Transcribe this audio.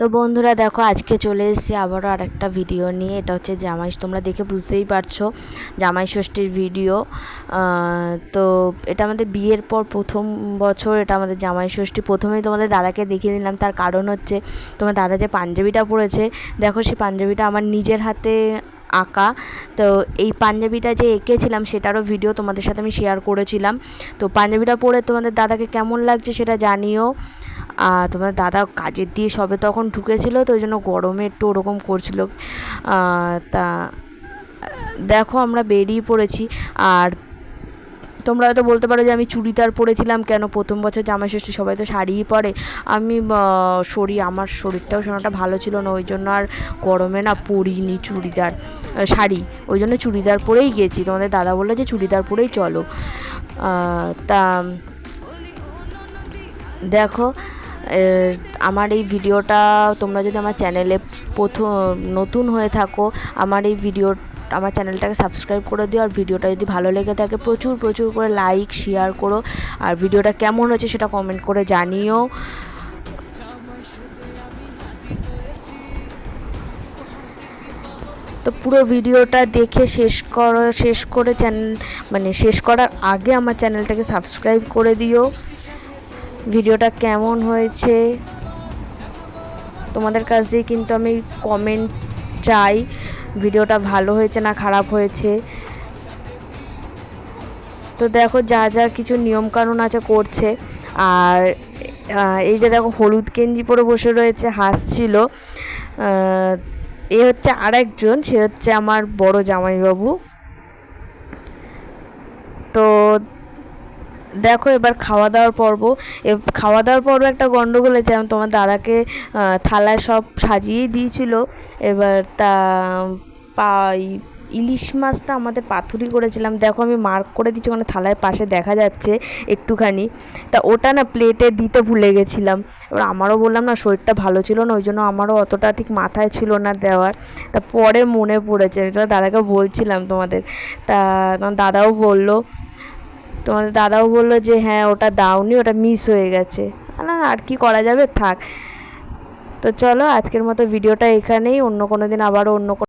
তো বন্ধুরা দেখো, আজকে চলে এসেছি আবারও আরেকটা ভিডিও নিয়ে। এটা হচ্ছে জামাই, তোমরা দেখে বুঝতেই পারছ, জামাই ষষ্ঠীর ভিডিও তো এটা আমাদের বিয়ের পর প্রথম বছর, এটা আমাদের জামাই ষষ্ঠী। প্রথমেই তোমাদের দাদাকে দেখিয়ে দিলাম, তার কারণ হচ্ছে তোমার দাদা যে পাঞ্জাবিটা পরেছে, দেখো সেই পাঞ্জাবিটা আমার নিজের হাতে আঁকা। তো এই পাঞ্জাবিটা যে এঁকেছিলাম, সেটারও ভিডিও তোমাদের সাথে আমি শেয়ার করেছিলাম। তো পাঞ্জাবিটা পরে তোমাদের দাদাকে কেমন লাগছে সেটা জানিও। আর তোমার দাদা কাজের দিয়ে সবে তখন ঢুকেছিল, তো ওই জন্য গরমে একটু ওরকম করছিল। তা, দেখো আমরা বেরিয়ে পড়েছি। আর তোমরা হয়তো বলতে পারো যে আমি চুড়িদার পরেছিলাম কেন? প্রথম বছর জামাই ষষ্ঠী সবাই তো শাড়িই পরে। আমি শরীর আমার শরীরটাও শোনাটা ভালো ছিল না, ওই জন্য আর গরমে না পরিনি চুড়িদার শাড়ি। ওই জন্য চুড়িদার পরেই গেছি। তোমাদের দাদা বলল যে চুড়িদার পরেই চলো। তা দেখো আমার এই ভিডিওটা তোমরা যদি আমার চ্যানেলে প্রথম, নতুন হয়ে থাকো, আমার এই ভিডিও, আমার চ্যানেলটাকে সাবস্ক্রাইব করে দিও, আর ভিডিওটা যদি ভালো লেগে থাকে, প্রচুর প্রচুর করে লাইক, শেয়ার করো, আর ভিডিওটা কেমন হয়েছে সেটা কমেন্ট করে জানিও। তো পুরো ভিডিওটা দেখে শেষ করো, শেষ করে চ্যানেল মানে শেষ করার আগে আমার চ্যানেলটাকে সাবস্ক্রাইব করে দিও। ভিডিওটা কেমন হয়েছে? তোমাদের কাছ দিয়ে কিন্তু আমি কমেন্ট চাই, ভিডিওটা ভালো হয়েছে না খারাপ হয়েছে? তো দেখো যা যা কিছু নিয়মকানুন আছে করছে। আর এই যে দেখো হলুদ গেঞ্জি পরে বসে রয়েছে, হাসছিল। এ হচ্ছে আরেকজন, সে হচ্ছে আমার বড় জামাইবাবু। তো দেখো এবার খাওয়া দাওয়ার পর্ব। খাওয়া দাওয়ার পর্ব একটা গন্ডগোল হয়েছে আমি তোমার দাদাকে থালায় সব সাজিয়েই দিয়েছিল। এবার তা পাই ইলিশ মাছটা আমাদের পাথুরি করেছিলাম। দেখো আমি মার্ক করে দিচ্ছি ওখানে থালায় পাশে দেখা যাচ্ছে একটুখানি। তা ওটা না প্লেটে দিতে ভুলে গেছিলাম। এবার আমারও বললাম না, শরীরটা ভালো ছিল না, ওই জন্য আমারও অতটা ঠিক মাথায় ছিল না দেওয়ার। তা পরে মনে পড়েছে আমি তোমার দাদাকে বলছিলাম তোমাদের। তা দাদাও বলল তোমাদের দাদাও বলল যে হ্যাঁ ওটা দাওনি, ওটা মিস হয়ে গেছে। না আর কি করা যাবে? থাক। তো চলো, আজকের মতো ভিডিওটা এখানেই। অন্য কোনো দিন আবারও অন্য